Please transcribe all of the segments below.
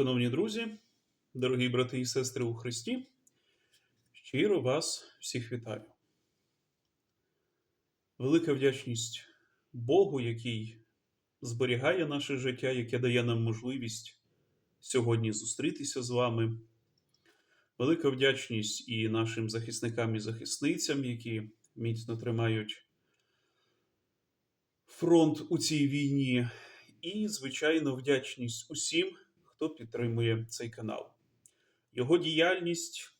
Шановні друзі, дорогі брати і сестри у Христі, щиро вас всіх вітаю. Велика вдячність Богу, який зберігає наше життя, яке дає нам можливість сьогодні зустрітися з вами. Велика вдячність і нашим захисникам і захисницям, які міцно тримають фронт у цій війні. І, звичайно, вдячність усім, хто підтримує цей канал. Його діяльність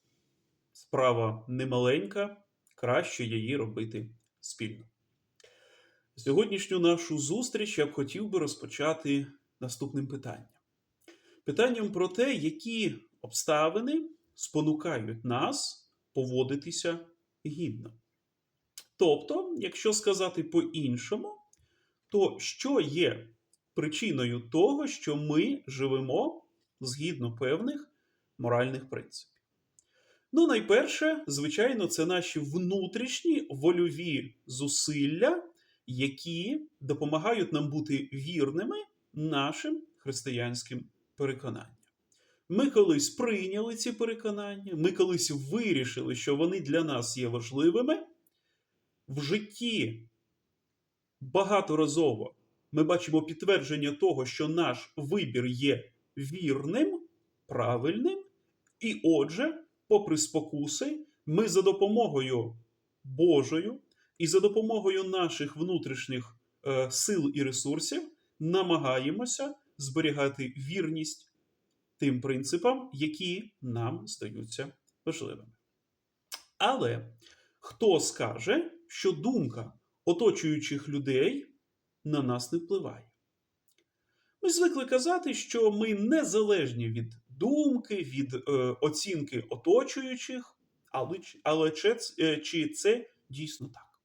справа немаленька, краще її робити спільно. Сьогоднішню нашу зустріч я б хотів би розпочати наступним питанням. Питанням про те, які обставини спонукають нас поводитися гідно. Тобто, якщо сказати по-іншому, то що є причиною того, що ми живемо згідно певних моральних принципів. Ну, найперше, звичайно, це наші внутрішні вольові зусилля, які допомагають нам бути вірними нашим християнським переконанням. Ми колись прийняли ці переконання, ми колись вирішили, що вони для нас є важливими. В житті багаторазово ми бачимо підтвердження того, що наш вибір є вірним, правильним, і отже, попри спокуси, ми за допомогою Божою і за допомогою наших внутрішніх е, сил і ресурсів намагаємося зберігати вірність тим принципам, які нам здаються важливими. Але хто скаже, що думка оточуючих людей на нас не впливає. Ми звикли казати, що ми незалежні від думки, від е, оцінки оточуючих, але, але чи, е, чи це дійсно так?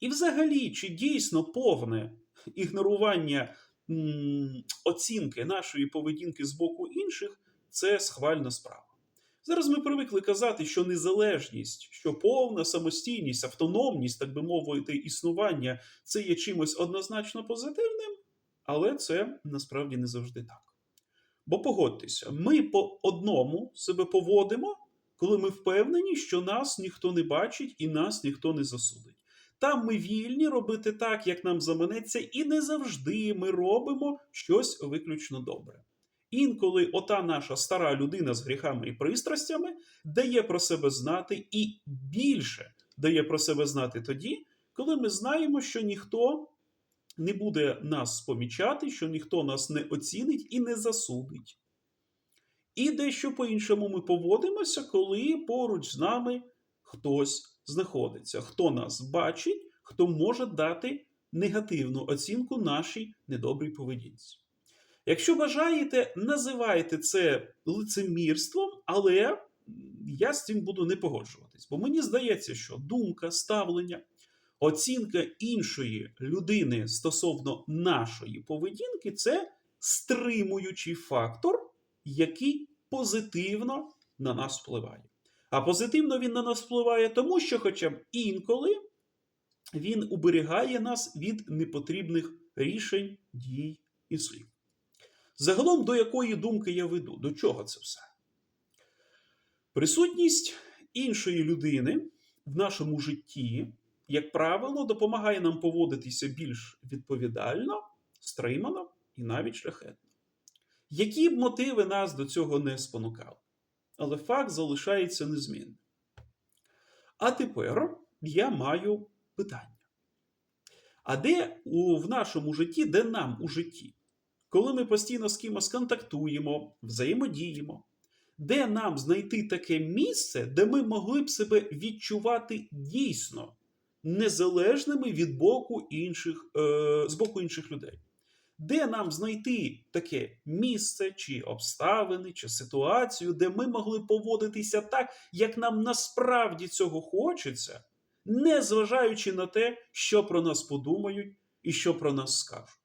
І взагалі, чи дійсно повне ігнорування м, оцінки нашої поведінки з боку інших це схвальна справа. Зараз ми привикли казати, що незалежність, що повна самостійність, автономність, так би мовити, існування це є чимось однозначно позитивним, але це насправді не завжди так. Бо погодьтеся, ми по одному себе поводимо, коли ми впевнені, що нас ніхто не бачить і нас ніхто не засудить. Там ми вільні робити так, як нам заманеться, і не завжди ми робимо щось виключно добре. Інколи ота наша стара людина з гріхами і пристрастями дає про себе знати і більше дає про себе знати тоді, коли ми знаємо, що ніхто не буде нас помічати, що ніхто нас не оцінить і не засудить. І дещо по-іншому ми поводимося, коли поруч з нами хтось знаходиться, хто нас бачить, хто може дати негативну оцінку нашій недобрій поведінці. Якщо бажаєте, називайте це лицемірством, але я з цим буду не погоджуватись. Бо мені здається, що думка, ставлення, оцінка іншої людини стосовно нашої поведінки це стримуючий фактор, який позитивно на нас впливає. А позитивно він на нас впливає, тому що, хоча б інколи він уберігає нас від непотрібних рішень, дій і слів. Загалом, до якої думки я веду? До чого це все? Присутність іншої людини в нашому житті, як правило, допомагає нам поводитися більш відповідально, стримано і навіть шляхетно. Які б мотиви нас до цього не спонукали? Але факт залишається незмінним. А тепер я маю питання. А де у, в нашому житті, де нам у житті? Коли ми постійно з кимось контактуємо, взаємодіємо, де нам знайти таке місце, де ми могли б себе відчувати дійсно незалежними від боку інших, е, з боку інших людей. Де нам знайти таке місце, чи обставини, чи ситуацію, де ми могли поводитися так, як нам насправді цього хочеться, не зважаючи на те, що про нас подумають і що про нас скажуть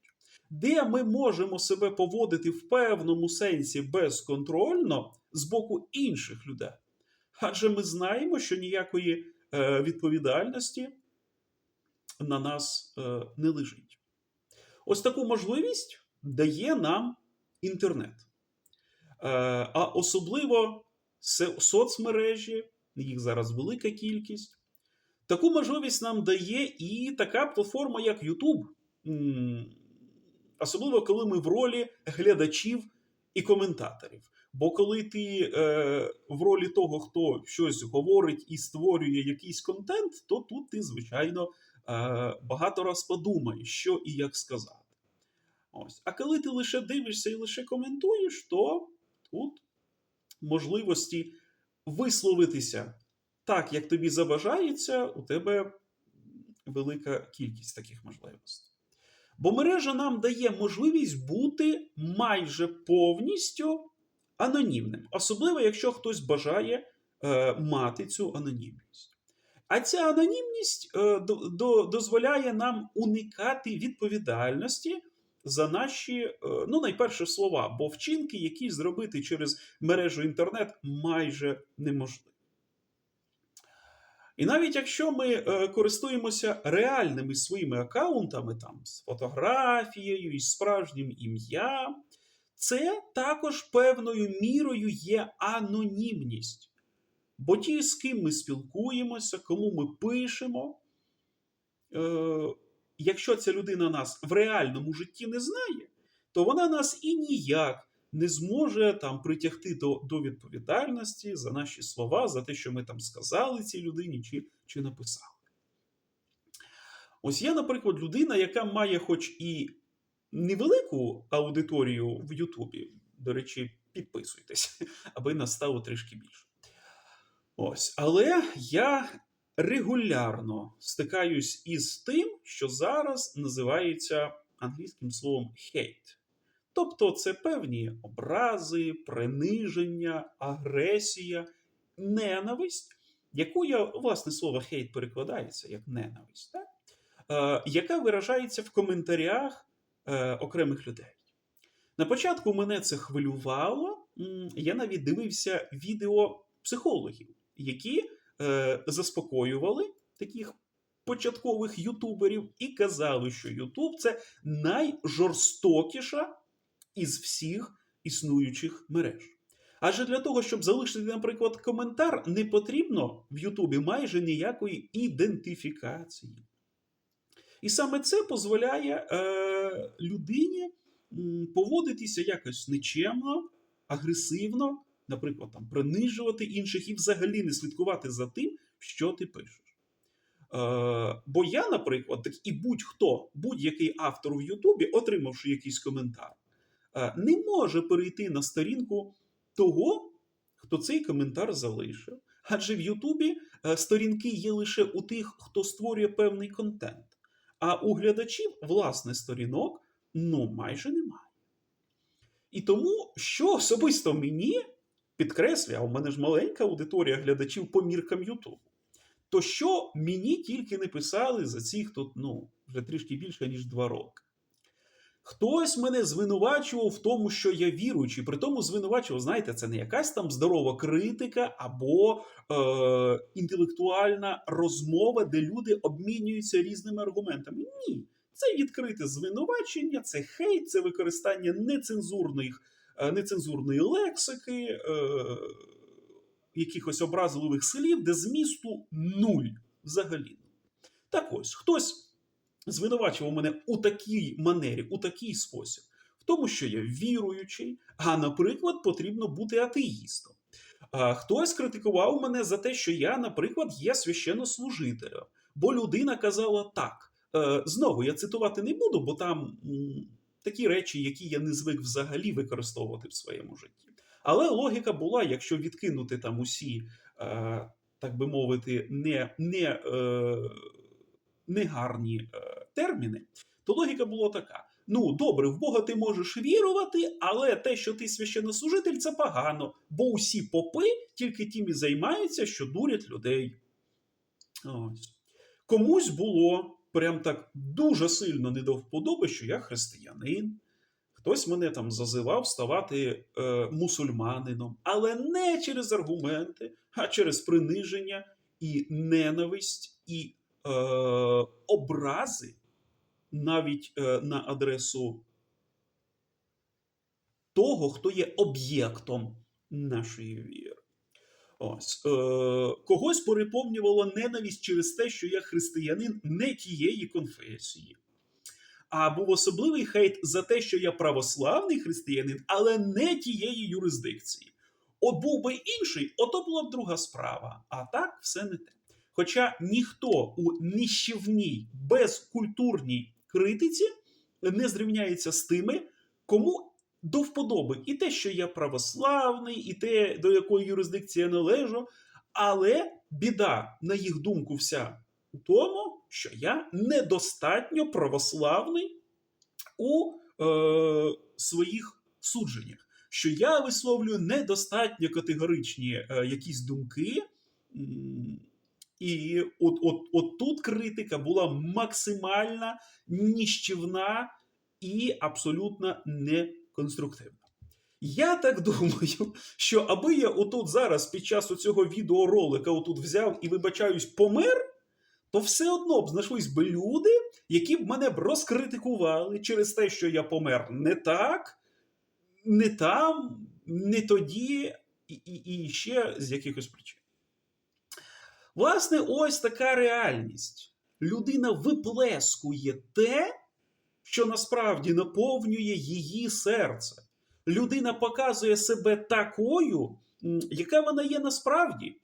де ми можемо себе поводити в певному сенсі безконтрольно з боку інших людей. Адже ми знаємо, що ніякої е, відповідальності на нас е, не лежить. Ось таку можливість дає нам інтернет. а особливо соцмережі, їх зараз велика кількість. Таку можливість нам дає і така платформа, як YouTube. Особливо, коли ми в ролі глядачів і коментаторів. Бо коли ти е, в ролі того, хто щось говорить і створює якийсь контент, то тут ти, звичайно, е, багато раз подумаєш, що і як сказати. Ось. А коли ти лише дивишся і лише коментуєш, то тут можливості висловитися так, як тобі забажається, у тебе велика кількість таких можливостей. Бо мережа нам дає можливість бути майже повністю анонімним, особливо якщо хтось бажає е, мати цю анонімність. А ця анонімність е, до, до, дозволяє нам уникати відповідальності за наші, е, ну, найперше слова, бо вчинки, які зробити через мережу інтернет, майже неможливо. І навіть якщо ми е, користуємося реальними своїми аккаунтами, там з фотографією і справжнім ім'ям, це також певною мірою є анонімність. Бо ті, з ким ми спілкуємося, кому ми пишемо, е, якщо ця людина нас в реальному житті не знає, то вона нас і ніяк не зможе там притягти до, до відповідальності за наші слова, за те, що ми там сказали цій людині чи, чи написали. Ось я, наприклад, людина, яка має хоч і невелику аудиторію в Ютубі. До речі, підписуйтесь, аби нас стало трішки більше. Ось, але я регулярно стикаюсь із тим, що зараз називається англійським словом hate. Тобто це певні образи, приниження, агресія, ненависть, яку я, власне, слово хейт перекладається як ненависть, так? Е, яка виражається в коментарях е, окремих людей. На початку мене це хвилювало. Я навіть дивився відео психологів, які е, заспокоювали таких початкових ютуберів і казали, що Ютуб це найжорстокіша із всіх існуючих мереж. Адже для того, щоб залишити, наприклад, коментар, не потрібно в Ютубі майже ніякої ідентифікації. І саме це дозволяє е, людині поводитися якось нечемно, агресивно, наприклад, там, принижувати інших і взагалі не слідкувати за тим, що ти пишеш. Е, бо я, наприклад, так і будь-хто, будь-який автор в Ютубі, отримавши якийсь коментар, не може перейти на сторінку того, хто цей коментар залишив. Адже в Ютубі е, сторінки є лише у тих, хто створює певний контент. А у глядачів власне сторінок ну майже немає. І тому, що особисто мені підкреслює, а у мене ж маленька аудиторія глядачів по міркам Ютубу, то що мені тільки не писали за ці хто ну, вже трішки більше, ніж два роки. Хтось мене звинувачував в тому, що я віруючий. При тому звинувачував, знаєте, це не якась там здорова критика або е, інтелектуальна розмова, де люди обмінюються різними аргументами. Ні, це відкрите звинувачення, це хейт, це використання нецензурних, е, нецензурної лексики, е, якихось образливих слів, де змісту нуль взагалі. Так ось, хтось звинувачував мене у такій манері, у такий спосіб, в тому, що я віруючий, а, наприклад, потрібно бути атеїстом. Хтось критикував мене за те, що я, наприклад, є священнослужителем, бо людина казала так. Е, Знову я цитувати не буду, бо там такі речі, які я не звик взагалі використовувати в своєму житті. Але логіка була, якщо відкинути там усі, е, так би мовити, не, не, е, негарні терміни, то логіка була така: ну, добре, в Бога ти можеш вірувати, але те, що ти священнослужитель, це погано, бо усі попи тільки тим і займаються, що дурять людей. Ось. Комусь було прям так дуже сильно не до вподоби, що я християнин. Хтось мене там зазивав ставати е, мусульманином, але не через аргументи, а через приниження і ненависть, і е, образи навіть е, на адресу того, хто є об'єктом нашої віри. Ось е, когось переповнювало ненависть через те, що я християнин не тієї конфесії. А був особливий хейт за те, що я православний християнин, але не тієї юрисдикції. От був би інший, ото була б друга справа. А так все не те. Хоча ніхто у ніщівній, безкультурній критиці не зрівняється з тими, кому до вподоби і те, що я православний, і те, до якої юрисдикції я належу. Але біда, на їх думку, вся у тому, що я недостатньо православний у е, своїх судженнях, що я висловлюю недостатньо категоричні е, якісь думки. І от, от, от тут критика була максимальна, ніщівна і абсолютно неконструктивна. Я так думаю, що аби я отут зараз під час цього відеоролика отут взяв і вибачаюсь, помер, то все одно б знайшлись би люди, які б мене б розкритикували через те, що я помер не так, не там, не тоді, і, і, і ще з якихось причин. Власне, ось така реальність. Людина виплескує те, що насправді наповнює її серце. Людина показує себе такою, яка вона є насправді.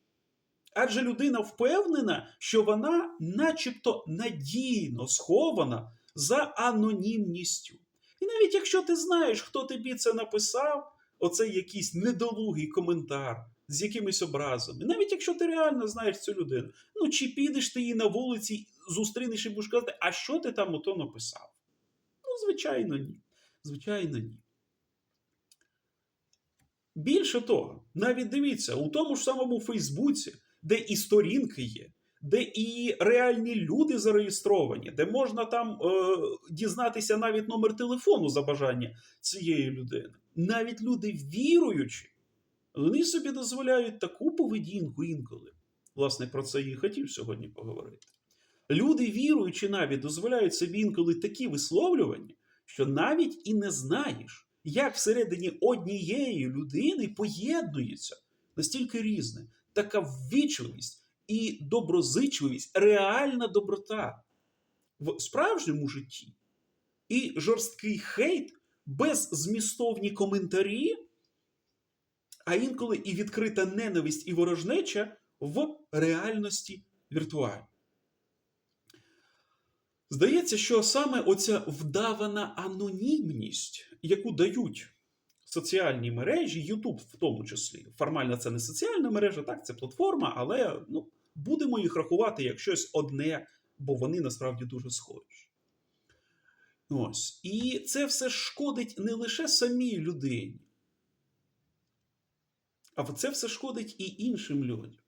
Адже людина впевнена, що вона, начебто, надійно схована за анонімністю. І навіть якщо ти знаєш, хто тобі це написав, оцей якийсь недолугий коментар з якимись образами, навіть якщо ти реально знаєш цю людину, ну чи підеш ти її на вулиці, зустрінеш і будеш казати, а що ти там ото написав? Ну, звичайно, ні. Звичайно, ні. Більше того, навіть дивіться, у тому ж самому Фейсбуці, де і сторінки є, де і реальні люди зареєстровані, де можна там е, дізнатися навіть номер телефону за бажання цієї людини. Навіть люди віруючі, вони собі дозволяють таку поведінку інколи. Власне, про це і хотів сьогодні поговорити. Люди, віруючи, навіть дозволяють собі інколи такі висловлювання, що навіть і не знаєш, як всередині однієї людини поєднується настільки різне, така ввічливість і доброзичливість, реальна доброта в справжньому житті. І жорсткий хейт, беззмістовні коментарі, а інколи і відкрита ненависть і ворожнеча в реальності віртуальній. Здається, що саме оця вдавана анонімність, яку дають соціальні мережі, YouTube в тому числі. Формально це не соціальна мережа, так, це платформа, але ну, будемо їх рахувати як щось одне, бо вони насправді дуже схожі. Ось. І це все шкодить не лише самій людині, а це все шкодить і іншим людям.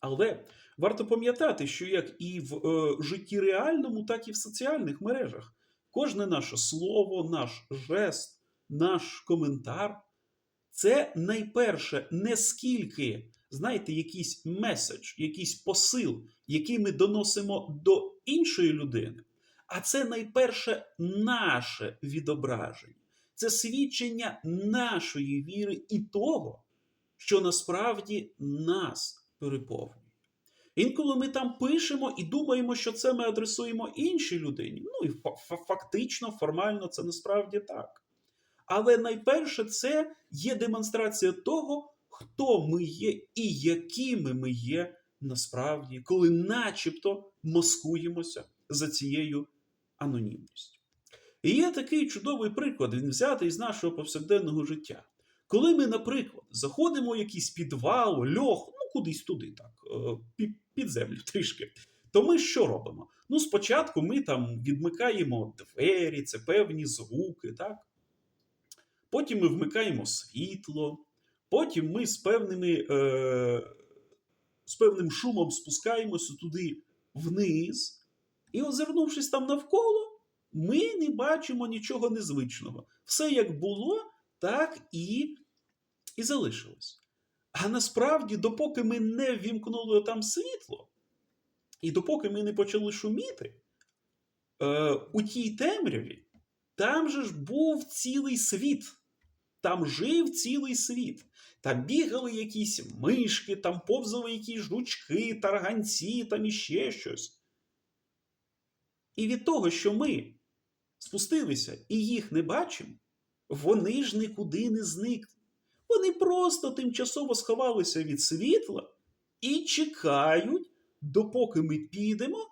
Але варто пам'ятати, що як і в е, житті реальному, так і в соціальних мережах кожне наше слово, наш жест, наш коментар це найперше не скільки, знаєте, якийсь меседж, якийсь посил, який ми доносимо до іншої людини, а це найперше наше відображення. Це свідчення нашої віри і того, що насправді нас переповнює. Інколи ми там пишемо і думаємо, що це ми адресуємо іншій людині. Ну і фактично, формально це насправді так. Але найперше це є демонстрація того, хто ми є і якими ми є насправді, коли начебто маскуємося за цією анонімністю. І є такий чудовий приклад, він взятий з нашого повсякденного життя. Коли ми, наприклад, заходимо в якийсь підвал, льох, ну кудись туди, так, під землю трішки, то ми що робимо? Ну, спочатку ми там відмикаємо двері, це певні звуки, так? Потім ми вмикаємо світло, потім ми з певними, е, з певним шумом спускаємося туди вниз, і, озирнувшись там навколо, ми не бачимо нічого незвичного. Все як було, так і, і залишилось. А насправді, допоки ми не ввімкнули там світло, і допоки ми не почали шуміти, е, у тій темряві там же ж був цілий світ. Там жив цілий світ. Там бігали якісь мишки, там повзали якісь жучки, тарганці, там іще щось. І від того, що ми спустилися і їх не бачимо, вони ж нікуди не зникли. Вони просто тимчасово сховалися від світла і чекають, допоки ми підемо,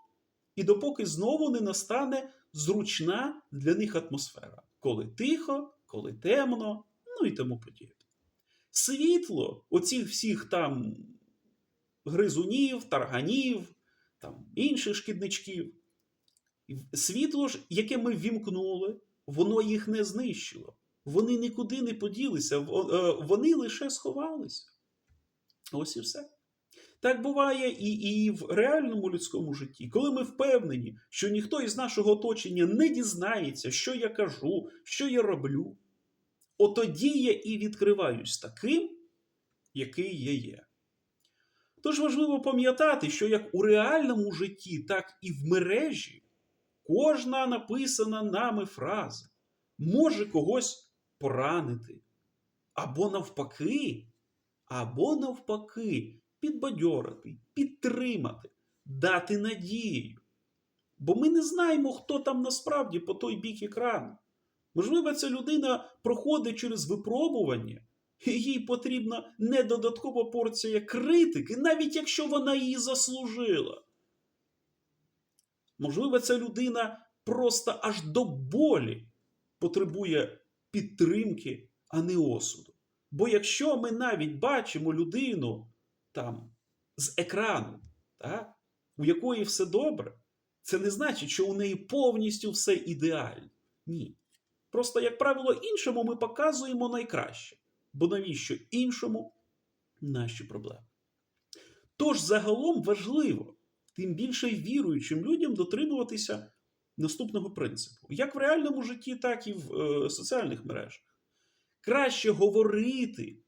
і допоки знову не настане зручна для них атмосфера. Коли тихо, коли темно, ну і тому подібне. Світло оцих всіх там гризунів, тарганів, там інших шкідничків. Світло ж, яке ми вімкнули, воно їх не знищило. Вони нікуди не поділися, е, вони лише сховалися. Ось і все. Так буває і, і в реальному людському житті, коли ми впевнені, що ніхто із нашого оточення не дізнається, що я кажу, що я роблю, отоді я і відкриваюсь таким, який я є. Тож важливо пам'ятати, що як у реальному житті, так і в мережі кожна написана нами фраза може когось поранити. Або навпаки, або навпаки, підбадьорити, підтримати, дати надію. Бо ми не знаємо, хто там насправді по той бік екрану. Можливо, ця людина проходить через випробування, і їй потрібна не додаткова порція критики, навіть якщо вона її заслужила. Можливо, ця людина просто аж до болі потребує підтримки, а не осуду. Бо якщо ми навіть бачимо людину там з екрану, так, у якої все добре, це не значить, що у неї повністю все ідеально. Ні. Просто, як правило, іншому ми показуємо найкраще. Бо навіщо іншому наші проблеми? Тож загалом важливо, тим більше віруючим людям дотримуватися наступного принципу: як в реальному житті, так і в е, соціальних мережах. Краще говорити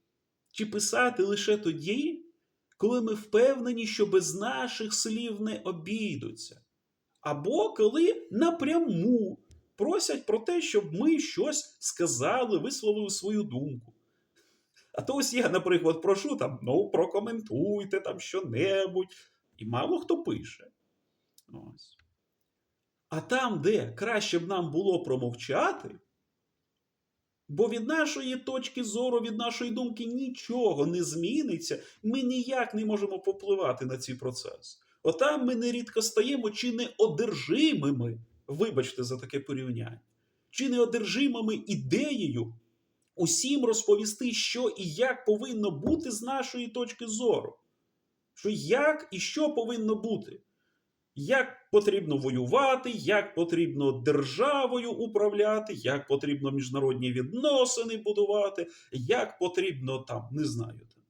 чи писати лише тоді, коли ми впевнені, що без наших слів не обійдуться. Або коли напряму просять про те, щоб ми щось сказали, висловили свою думку. А то ось я, наприклад, прошу там, ну, прокоментуйте там що-небудь. І мало хто пише. Ось. А там, де краще б нам було промовчати, бо від нашої точки зору, від нашої думки нічого не зміниться, ми ніяк не можемо попливати на ці процеси. Отам ми нерідко стаємо чи не одержимими, вибачте за таке порівняння, чи не одержимими ідеєю усім розповісти, що і як повинно бути з нашої точки зору. Що як і що повинно бути. Як потрібно воювати, як потрібно державою управляти, як потрібно міжнародні відносини будувати, як потрібно там, не знаю, там,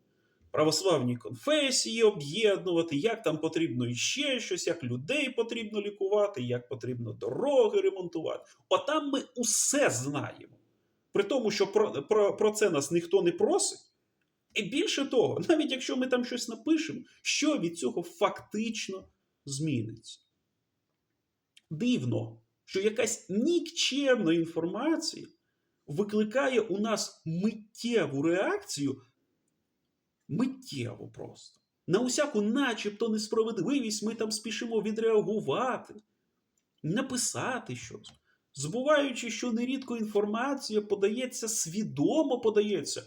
православні конфесії об'єднувати, як там потрібно іще щось, як людей потрібно лікувати, як потрібно дороги ремонтувати. Отам ми усе знаємо. При тому, що про, про, про це нас ніхто не просить. І більше того, навіть якщо ми там щось напишемо, що від цього фактично зміниться. Дивно, що якась нікчемна інформація викликає у нас миттєву реакцію, миттєво просто. На усяку, начебто, несправедливість ми там спішимо відреагувати, написати щось, забуваючи, що нерідко інформація подається свідомо подається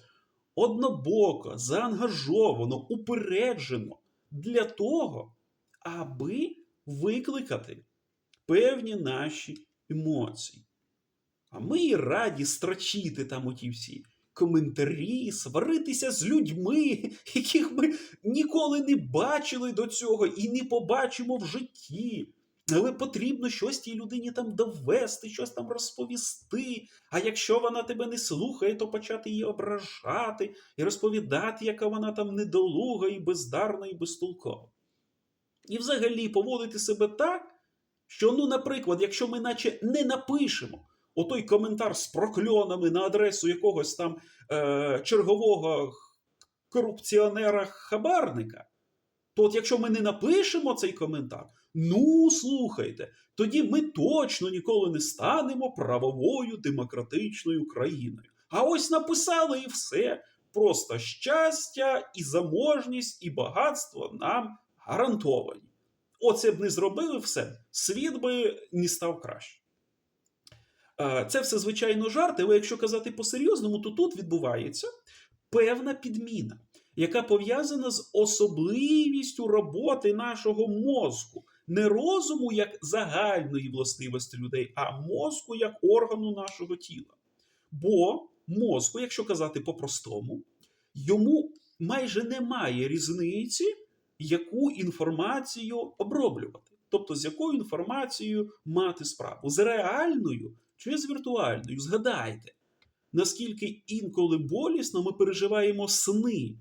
однобоко, заангажовано, упереджено для того, аби викликати певні наші емоції. А ми і раді страчити там оті всі коментарі, сваритися з людьми, яких ми ніколи не бачили до цього і не побачимо в житті. Але потрібно щось тій людині там довести, щось там розповісти. А якщо вона тебе не слухає, то почати її ображати і розповідати, яка вона там недолуга і бездарна, і безтолкова. І взагалі поводити себе так, що, ну, наприклад, якщо ми наче не напишемо отой коментар з прокльонами на адресу якогось там е- чергового корупціонера-хабарника, то от якщо ми не напишемо цей коментар, Ну, слухайте, тоді ми точно ніколи не станемо правовою демократичною країною. А ось написали і все. Просто щастя, і заможність, і багатство нам гарантовані. Оце б не зробили все, світ би не став краще. Це все, звичайно, жарт, але якщо казати по-серйозному, то тут відбувається певна підміна, яка пов'язана з особливістю роботи нашого мозку. Не розуму як загальної властивості людей, а мозку як органу нашого тіла. Бо мозку, якщо казати по-простому, йому майже немає різниці, яку інформацію оброблювати. Тобто, з якою інформацією мати справу? З реальною чи з віртуальною? Згадайте, наскільки інколи болісно ми переживаємо сни,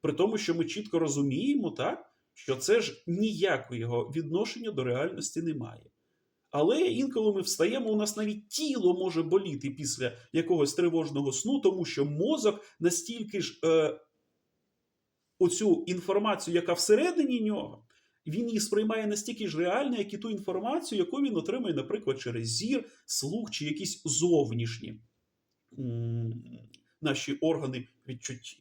при тому, що ми чітко розуміємо, так, що це ж ніякого відношення до реальності немає. Але інколи ми встаємо, у нас навіть тіло може боліти після якогось тривожного сну, тому що мозок настільки ж е, оцю інформацію, яка всередині нього, він її сприймає настільки ж реально, як і ту інформацію, яку він отримує, наприклад, через зір, слух чи якісь зовнішні наші органи відчуттів.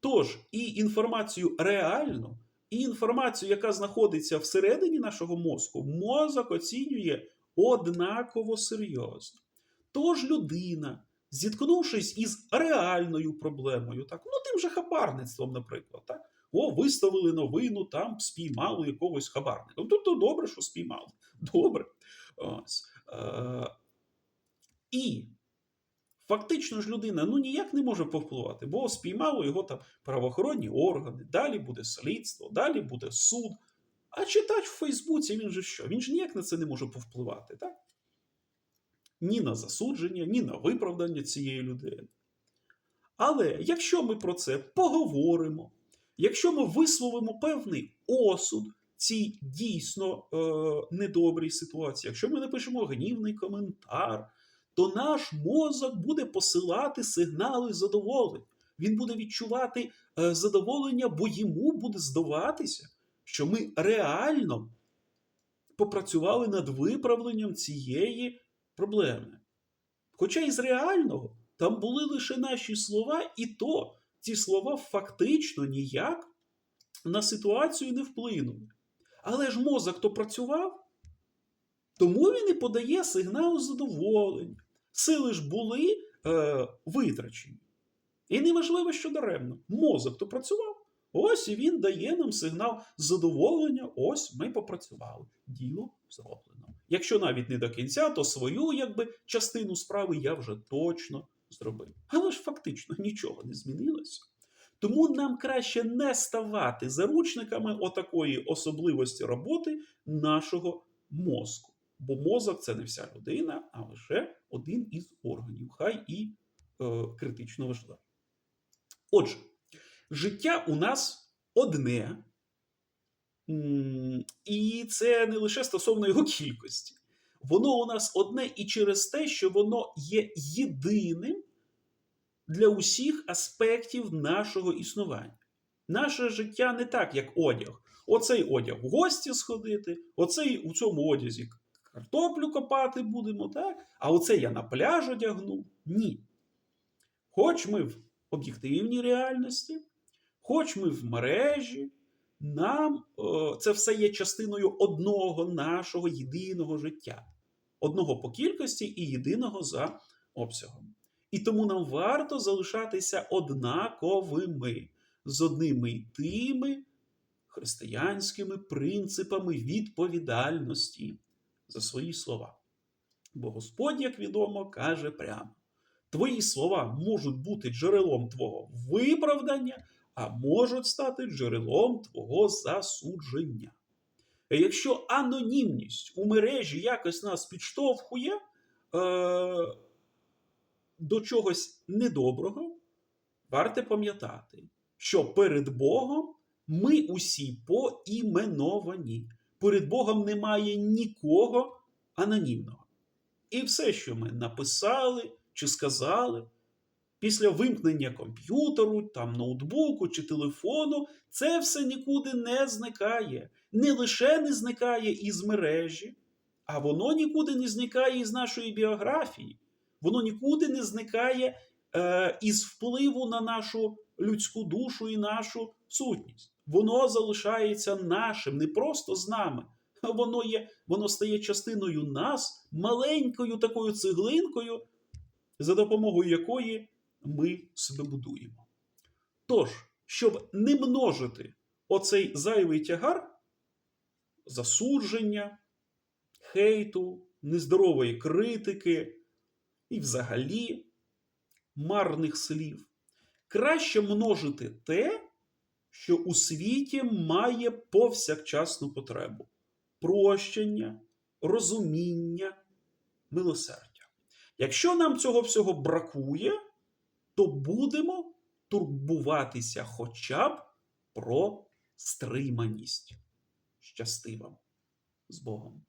Тож, і інформацію реальну, і інформацію, яка знаходиться всередині нашого мозку, мозок оцінює однаково серйозно. Тож людина, зіткнувшись із реальною проблемою, так, ну тим же хабарництвом, наприклад, так, о, виставили новину, там спіймали якогось хабарника. Ну, то, то добре, що спіймали. Добре. Ось. Е, і Фактично ж людина ну ніяк не може повпливати, бо спіймало його там правоохоронні органи, далі буде слідство, далі буде суд. А читач в Фейсбуці він же що? Він ж ніяк на це не може повпливати, так? Ні на засудження, ні на виправдання цієї людини. Але якщо ми про це поговоримо, якщо ми висловимо певний осуд цій дійсно е, недобрій ситуації, якщо ми напишемо гнівний коментар, то наш мозок буде посилати сигнали задоволення. Він буде відчувати е, задоволення, бо йому буде здаватися, що ми реально попрацювали над виправленням цієї проблеми. Хоча із реального там були лише наші слова, і то ці слова фактично ніяк на ситуацію не вплинули. Але ж мозок то працював, тому він і подає сигнал задоволення. Сили ж були е, витрачені. І неважливо, що даремно. Мозок то працював. Ось і він дає нам сигнал задоволення. Ось ми попрацювали. Діло зроблено. Якщо навіть не до кінця, то свою якби, частину справи я вже точно зробив. Але ж фактично нічого не змінилося. Тому нам краще не ставати заручниками отакої особливості роботи нашого мозку. Бо мозок це не вся людина, а лише один із органів, хай і е, критично важливий. Отже, життя у нас одне, і це не лише стосовно його кількості. Воно у нас одне і через те, що воно є єдиним для усіх аспектів нашого існування. Наше життя не так, як одяг. Оцей одяг в гості сходити, оцей у цьому одязі картоплю копати будемо, так? А оце я на пляж одягну. Ні. Хоч ми в об'єктивній реальності, хоч ми в мережі, нам о, це все є частиною одного нашого єдиного життя, одного по кількості і єдиного за обсягом. І тому нам варто залишатися однаковими з одними й тими християнськими принципами відповідальності за свої слова. Бо Господь, як відомо, каже прямо: Твої слова можуть бути джерелом твого виправдання, а можуть стати джерелом твого засудження. І якщо анонімність у мережі якось нас підштовхує е, до чогось недоброго, варте пам'ятати, що перед Богом ми усі поіменовані перед Богом немає нікого анонімного. І все, що ми написали чи сказали, після вимкнення комп'ютеру, там ноутбуку чи телефону, це все нікуди не зникає. не лише не зникає із мережі, а воно нікуди не зникає із нашої біографії, воно нікуди не зникає е, із впливу на нашу людську душу і нашу сутність. Воно залишається нашим, не просто з нами. Воно є, воно стає частиною нас, маленькою такою цеглинкою, за допомогою якої ми себе будуємо. Тож, щоб не множити оцей зайвий тягар засудження, хейту, нездорової критики і взагалі марних слів, краще множити те, що у світі має повсякчасну потребу прощення, розуміння, милосердя. Якщо нам цього всього бракує, то будемо турбуватися хоча б про стриманість. Щасти вам з Богом!